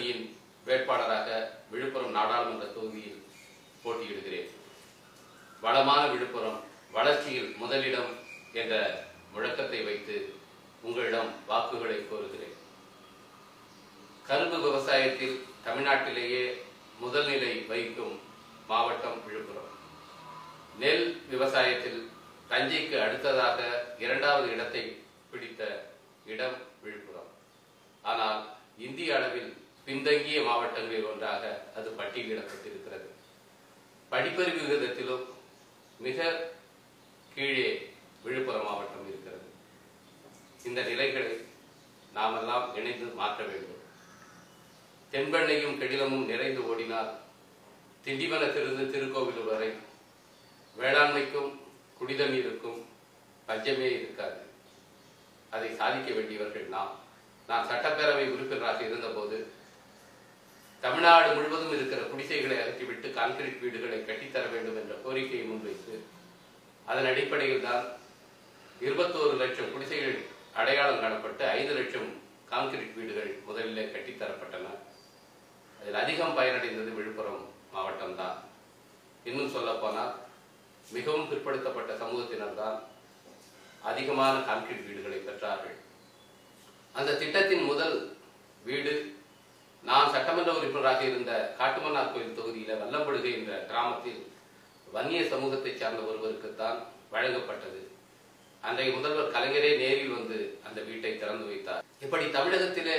கூட்டணியின் வேட்பாளராக விழுப்புரம் நாடாளுமன்ற தொகுதியில் போட்டியிடுகிறேன். வளமான விழுப்புரம் வளர்ச்சியில் முதலிடம் என்ற முழக்கத்தை வைத்து உங்களிடம் வாக்குகளை கோருகிறேன். கரும்பு விவசாயத்தில் தமிழ்நாட்டிலேயே முதல்நிலை வகிக்கும் மாவட்டம் விழுப்புரம். நெல் விவசாயத்தில் தஞ்சைக்கு அடுத்ததாக இரண்டாவது இடத்தை பிடித்த இடம் விழுப்புரம். ஆனால் இந்திய அளவில் பின்தங்கிய மாவட்டங்களில் ஒன்றாக அது பட்டியலிடப்பட்டிருக்கிறது. படிப்பறிவு விகிதத்திலும் மிக கீழே விழுப்புரம் மாவட்டம் இருக்கிறது. இந்த நிலைகளை நாமெல்லாம் இணைந்து மாற்ற வேண்டும். தென்பெண்ணையும் கெடிலமும் நிறைந்து ஓடினால் திண்டிவனத்திலிருந்து திருக்கோவிலூர் வரை வேளாண்மைக்கும் குடிதண்ணீருக்கும் பஞ்சமே இருக்காது. அதை சாதிக்க வேண்டியவர்கள் நாம். நான் சட்டப்பேரவை உறுப்பினராக இருந்தபோது தமிழ்நாடு முழுவதும் இருக்கிற குடிசைகளை அகற்றிவிட்டு கான்கிரீட் வீடுகளை கட்டித்தர வேண்டும் என்ற கோரிக்கையை முன்வைத்து அதன் அடிப்படையில் தான் இருபத்தோரு லட்சம் குடிசைகள் அடையாளம் காணப்பட்டு ஐந்து லட்சம் கான்கிரீட் வீடுகள் முதலில் கட்டித்தரப்பட்டன. அதில் அதிகம் பயனடைந்தது விழுப்புரம் மாவட்டம்தான் இன்னும் சொல்ல போனால் மிகவும் பிற்படுத்தப்பட்ட சமூகத்தினர்தான் அதிகமான கான்கிரீட் வீடுகளை பெற்றார்கள். அந்த திட்டத்தின் முதல் வீடு நான் சட்டமன்ற உறுப்பினராக இருந்த காட்டுமன்னார் கோயில் தொகுதியில வல்லம்படுகை என்ற கிராமத்தில் வன்னிய சமூகத்தை சார்ந்த ஒருவருக்குத்தான் வழங்கப்பட்டது. அன்றைய முதல்வர் கலைஞரே நேரில் வந்து அந்த வீட்டை திறந்து வைத்தார். இப்படி தமிழகத்திலே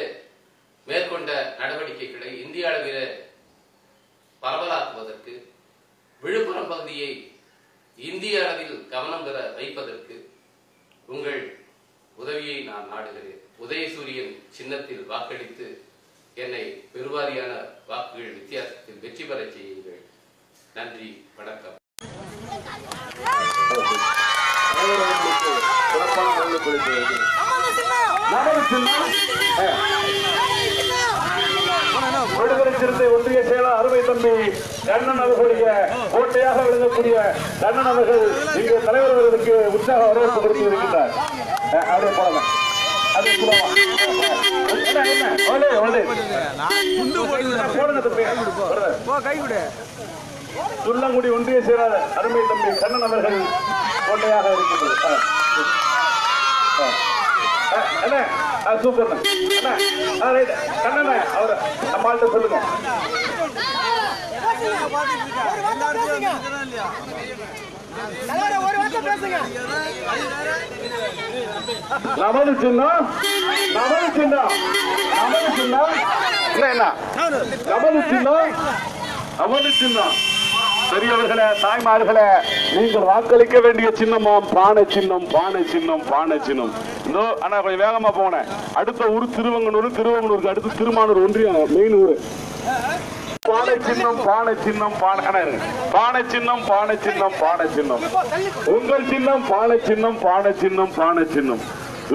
மேற்கொண்ட நடவடிக்கைகளை இந்திய அளவிலே பரவலாக்குவதற்கு விழுப்புரம் பகுதியை இந்திய அளவில் கவனம் பெற வைப்பதற்கு உங்கள் உதவியை நான் நாடுகிறேன். உதயசூரியன் சின்னத்தில் வாக்களித்து என்னை பெருவாரியான வாக்குகள் வித்தியாசத்தில் வெற்றி பெறச் செய்யுங்கள். நன்றி வணக்கம். விடுதலை சிறுத்தை ஒன்றிய செயலர் அருமை தம்பி கண்ணன் அவர்களுடைய கோட்டையாக விளங்கக்கூடிய கண்ணன் அவர்கள் இங்கு தலைவர்களுக்கு உற்சாக வரவேற்பு கொடுத்து இருக்கின்றார். அஹ், அப்படியே போலாம் துள்ளங்குடி ஒன்றிய செயலர் அருமை தம்பி கண்ணன் அவர்கள் கோட்டையாக அஹ், ரைட். கண்ணண்ணே, அவரை நம்மள்ட்ட சொல்லுங்க தலைவரே, ஒரு வார்த்தை பேசுங்க. நமது சின்னம் நமது சின்னம் நமது சின்னம். என்ன நமது சின்னம் நமது சின்னம். பெரியவர்களே தாய்மார்களே நீங்கள் வாக்களிக்க வேண்டிய சின்னமாம் பானை சின்னம் பானை சின்னம் பானை சின்னம். இதோ அண்ணா கொஞ்சம் வேகமா போனேன் அடுத்த ஊர் திருவங்கனூர் திருவங்கனூருக்கு அடுத்து திருமானூர் ஒன்றியம் மெயின் ஊர். பானை சின்னம் பானை சின்னம் பானை பானை சின்னம் பானை சின்னம் பானை சின்னம். உங்கள் சின்னம் பானை சின்னம் பானை சின்னம் பானை சின்னம்.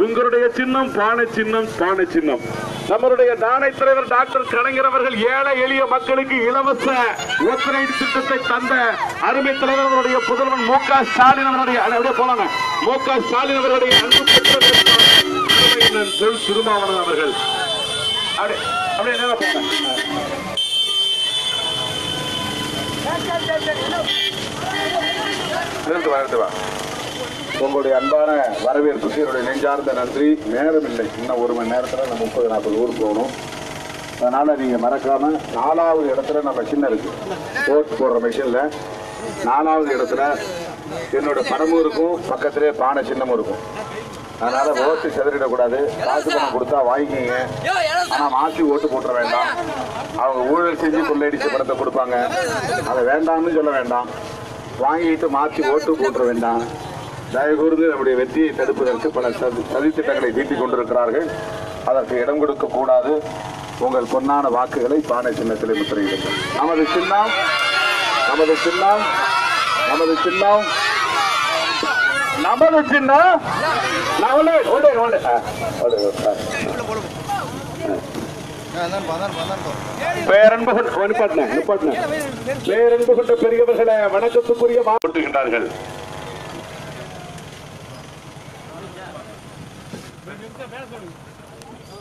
உங்களுடைய சின்னம் பானை சின்னம் பானை சின்னம். நம்மளுடைய நாணய தலைவர் டாக்டர் கலைஞர் அவர்கள் ஏழை எளிய மக்களுக்கு இலவச ஒத்தனை திட்டத்தை தந்த அருமை தலைவர் அவருடைய புதல்வன் மு க ஸ்டாலின் அவருடைய அண்ணா, அப்படியே போலாங்க மு க ஸ்டாலின் அவர்களுடைய அன்பு பெற்ற திருமாவளவன் அவர்கள். அப்படியே அப்படியே போங்க. இருந்து வா, வா. உங்களுடைய அன்பான வரவேற்புக்கு என்னுடைய நெஞ்சார்ந்த நன்றி. நேரம் இல்லை இன்னும் ஒரு மணி நேரத்தில் நம்ம முப்பது நாற்பது ஊருக்கு போகணும். அதனால் நீங்கள் மறக்காம நாலாவது இடத்துல நம்ம சின்ன இருக்கு. ஓட் போடுற மிஷினில் நாலாவது இடத்துல என்னோட படமும் இருக்கும். பக்கத்திலே பானை சின்னமும் இருக்கும். அதனால ஓட்டு செதறிடக்கூடாது. காசு பணம் கொடுத்தா வாங்கிக்கிங்க. ஆனா மாத்தி ஓட்டு போட்டுற வேண்டாம். அவங்க ஊழல் செஞ்சு கொள்ளையடிச்ச படத்தை கொடுப்பாங்க. அதை வேண்டாம்னு சொல்ல வேண்டாம். வாங்கிட்டு மாத்தி ஓட்டு போட்டுற வேண்டாம். தயவு கூர்ந்து நம்முடைய வெற்றியை தடுப்பதற்கு பல சதி சதித்திட்டங்களை தீட்டிக் கொண்டிருக்கிறார்கள். அதற்கு இடம் கொடுக்க கூடாது. உங்கள் பொன்னான வாக்குகளை பானை சின்னத்திலே முத்திரையிடுங்கள். நமது சின்னம் நமது சின்னம் நமது சின்னம். நமது சின்னம் நவலே ஓடே ஓடே ஓடே, பேரன்பு கொண்ட நிப்பாட்டினேன், பேரன்பு கொண்ட பெரியவர்களே வணக்கத்துக்குரிய ஓட்டுகின்றார்கள்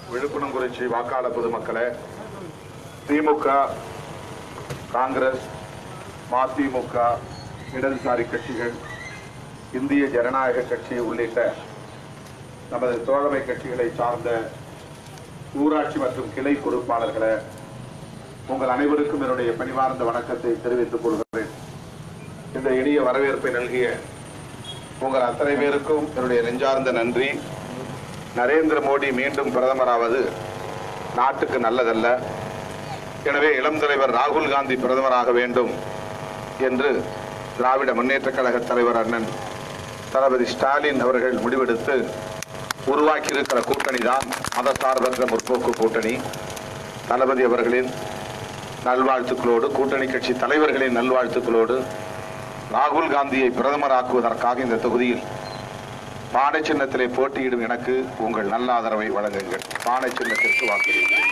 விழுப்புரம் குறிச்சி வாக்காளர் பொதுமக்களே திமுக காங்கிரஸ் மதிமுக இடதுசாரி கட்சிகள் இந்திய ஜனநாயக கட்சி உள்ளிட்ட நமது தோழமை கட்சிகளை சார்ந்த ஊராட்சி மற்றும் கிளை பொறுப்பாளர்களை உங்கள் அனைவருக்கும் என்னுடைய பணிவார்ந்த வணக்கத்தை தெரிவித்துக் கொள்கிறேன். இந்த இனிய வரவேற்பை நல்கிய உங்கள் அத்தனை பேருக்கும் என்னுடைய நெஞ்சார்ந்த நன்றி. நரேந்திர மோடி மீண்டும் பிரதமராவது நாட்டுக்கு நல்லதல்ல. எனவே இளம் தலைவர் ராகுல் காந்தி பிரதமராக வேண்டும் என்று திராவிட முன்னேற்ற கழக தலைவர் அண்ணன் தளபதி ஸ்டாலின் அவர்கள் முடிவெடுத்து உருவாக்கியிருக்கிற கூட்டணி தான் மதசார்பற்ற முற்போக்கு கூட்டணி. தளபதி அவர்களின் நல்வாழ்த்துக்களோடு கூட்டணி கட்சி தலைவர்களின் நல்வாழ்த்துக்களோடு ராகுல் காந்தியை பிரதமராக்குவதற்காக இந்த தொகுதியில் பானை சின்னத்திலே போட்டியிடும் எனக்கு உங்கள் நல்ல ஆதரவை வழங்குங்கள். பானை சின்னத்திற்கு வாக்களியுங்கள்.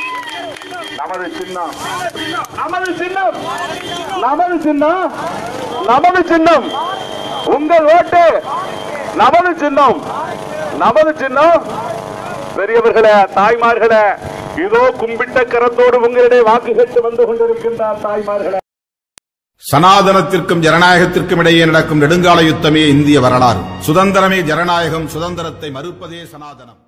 நமது சின்னம். நமது சின்னம். நமது சின்னம். நமது சின்னம். உங்கள் ஓட்டு. நமது சின்னம். நமது சின்னம். பெரியவர்களே தாய்மார்களே இதோ கும்பிட்ட கரத்தோடு உங்களிடையே வாக்கு கேட்டு வந்து கொண்டிருக்கின்றார் தாய்மார்களே. சனாதனத்திற்கும் ஜனநாயகத்திற்கும் இடையே நடக்கும் நெடுங்கால யுத்தமே இந்திய வரலாறு. சுதந்திரமே ஜனநாயகம் சுதந்திரத்தை மறுப்பதே சனாதனம்.